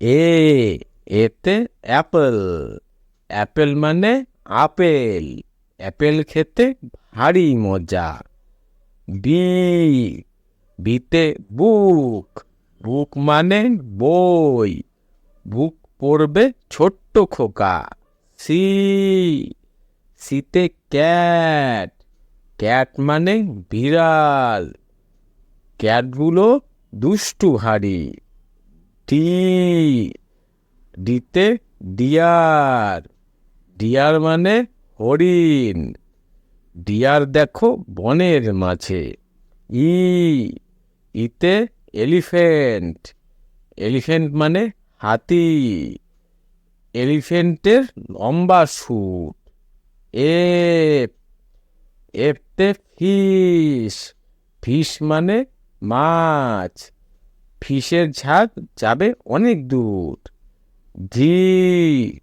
এ, এতে apple. Apple মানে আপেল। অ্যাপেল খেতে ভারী মজা। বি বিতে বুক। বুক মানে বই। বুক পড়বে ছোট্ট খোকা। সি। সিতে ক্যাট। ক্যাট মানে বিড়াল। ক্যাটগুলো দুষ্টু হাড়ি। টি, ডিতে ডিয়ার। ডিয়ার মানে হরিণ। ডিয়ার দেখো বনের মাঝে। ই, ইতে এলিফেন্ট। এলিফেন্ট মানে হাতি। এলিফেন্টের লম্বা সুট এফ এফতে ফিশ। ফিশ মানে মাছ। ফিশের ঝাঁক যাবে অনেক দূর। জি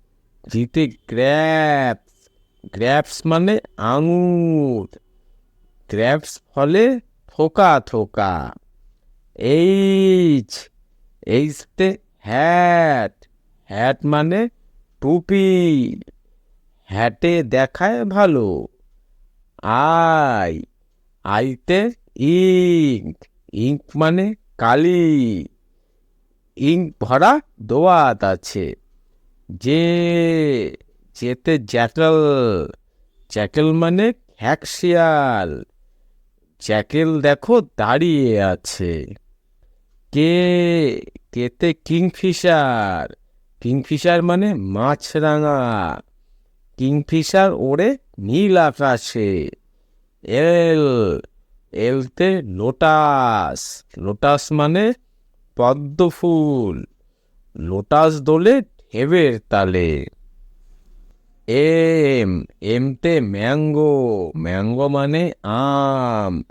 জিতে গ্র্যাপস। গ্র্যাপস মানে আঙুর। গ্র্যাপস ফলে থোকা থোকা। H, এইচতে hat. হ্যাট মানে টুপি। হ্যাটে দেখায় ভালো। আই, আইতে ইঙ্ক। ইঙ্ক মানে কালি ইঙ্ক ভরা দোয়াত আছে। যে যেতে জ্যাকেল জ্যাকেল মানে খ্যাকশিয়াল জ্যাকেল দেখো দাঁড়িয়ে আছে। কে কেতে কিংফিশার? কিংফিশার মানে মাছরাঙা। কিংফিশার ওড়ে নীল আকাশে। এল এলতে লোটাস লোটাস মানে পদ্ম ফুল লোটাস দোলে ঢেবের তালে। M, এমতে mango. ম্যাঙ্গো মানে আম।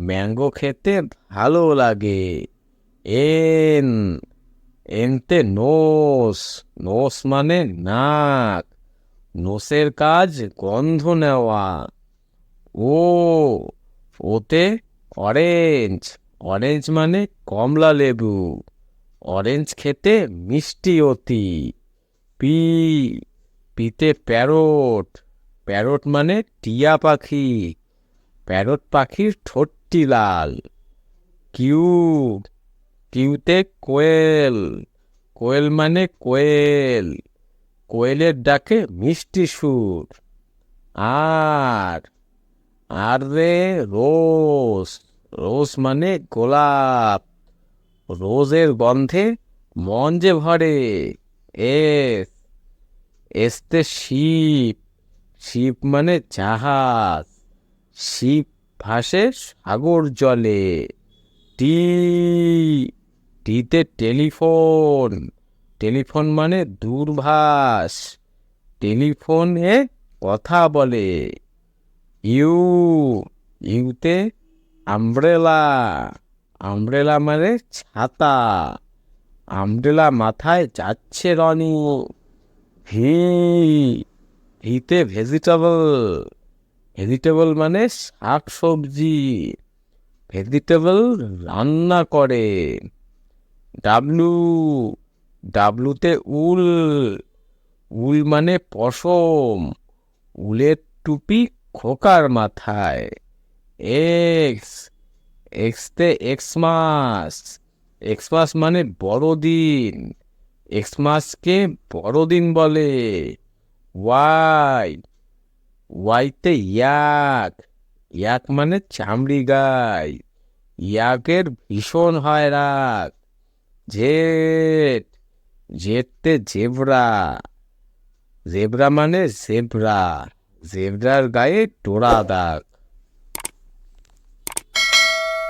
ম্যাঙ্গো খেতে ভালো লাগে। এন, এনতে নোস। নোস মানে নাক। নোসের কাজ গন্ধ নেওয়া। ও ওতে অরেঞ্জ অরেঞ্জ মানে কমলা লেবু। অরেঞ্জ খেতে মিষ্টি অতি। পি, পিতে প্যারট। প্যারট মানে টিয়া পাখি। প্যারট পাখির ঠোঁটটি লাল। কিউ কিউতে কোয়েল। কোয়েল মানে কোয়েল। কোয়েলের ডাকে মিষ্টি সুর। আর আর রে রোজ রোজ মানে গোলাপ। রোজের গন্ধে মন যে ভরে। S, এসতে sheep. শিপ মানে জাহাজ। শিপ ভাসে সাগর জলে। টি, টিতে টেলিফোন। টেলিফোন মানে দূরভাষ। টেলিফোনে কথা বলে। You, ইউতে umbrella. আমব্রেলা মানে ছাতা। আমব্রেলা মাথায় যাচ্ছে রনি। ভি, ভিতে ভেজিটেবল। ভেজিটেবল মানে শাক সবজি। ভেজিটেবল রান্না করে। ডাবলু, ডাবলুতে উল। উল মানে পশম। উলের টুপি খোকার মাথায়। এক্স এক্সতে এক্সমাস এক্সমাস মানে বড়দিন। এক্সমাসকে বড়দিন বলে। ওয়াই ওয়াইতে ইয়াক ইয়াক মানে চামড়ি গাই। ইয়াকের ভীষণ হয় রাগ। জেট জেটতে জেব্রা জেব্রা মানে জেব্রা জেব্রার গায়ে টোড়া দাগ।